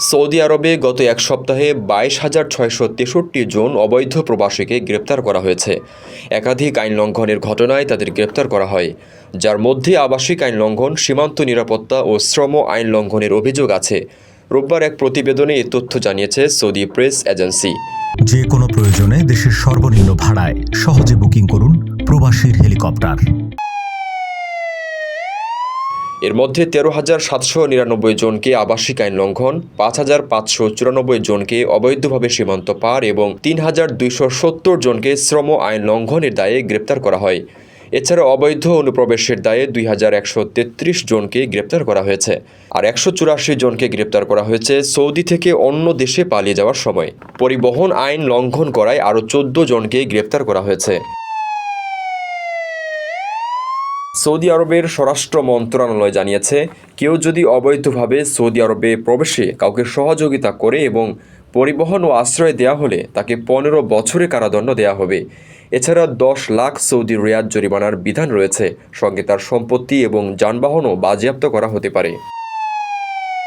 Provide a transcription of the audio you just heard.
Saudi আরবে গত এক সপ্তাহে বাইশ হাজার ছয়শো তেষট্টি জন অবৈধ প্রবাসীকে গ্রেপ্তার করা হয়েছে। একাধিক আইন লঙ্ঘনের ঘটনায় তাদের গ্রেপ্তার করা হয়। যার মধ্যে আবাসিক আইন লঙ্ঘন, সীমান্ত নিরাপত্তা ও শ্রম আইন লঙ্ঘনের অভিযোগ আছে। রোববার এক প্রতিবেদনে এ তথ্য জানিয়েছে সৌদি প্রেস এজেন্সি। যে কোনো প্রয়োজনে দেশের সর্বনিম্ন ভাড়ায় সহজে বুকিং করুন প্রবাসীর হেলিকপ্টার। এর মধ্যে তেরো হাজার সাতশো নিরানব্বই জনকে আবাসিক আইন লঙ্ঘন, পাঁচ হাজার পাঁচশো চুরানব্বই জনকে অবৈধভাবে সীমান্ত পার এবং তিন হাজার দুইশো সত্তর জনকে শ্রম আইন লঙ্ঘনের দায়ে গ্রেপ্তার করা হয়। এছাড়া অবৈধ অনুপ্রবেশের দায়ে দুই হাজার একশো তেত্রিশ জনকে গ্রেপ্তার করা হয়েছে আর একশো চুরাশি জনকে গ্রেপ্তার করা হয়েছে সৌদি থেকে অন্য দেশে পালিয়ে যাওয়ার সময়। পরিবহন আইন লঙ্ঘন করায় আরও চোদ্দ জনকে গ্রেপ্তার করা হয়েছে। সৌদি আরবের স্বরাষ্ট্র মন্ত্রণালয় জানিয়েছে, কেউ যদি অবৈধভাবে সৌদি আরবে প্রবেশে কাউকে সহযোগিতা করে এবং পরিবহন ও আশ্রয় দেয়া হলে তাকে পনেরো বছরে কারাদণ্ড দেয়া হবে। এছাড়া দশ লাখ সৌদি রিয়াদ জরিমানার বিধান রয়েছে, সঙ্গে তার সম্পত্তি এবং যানবাহনও বাজেয়াপ্ত করা হতে পারে।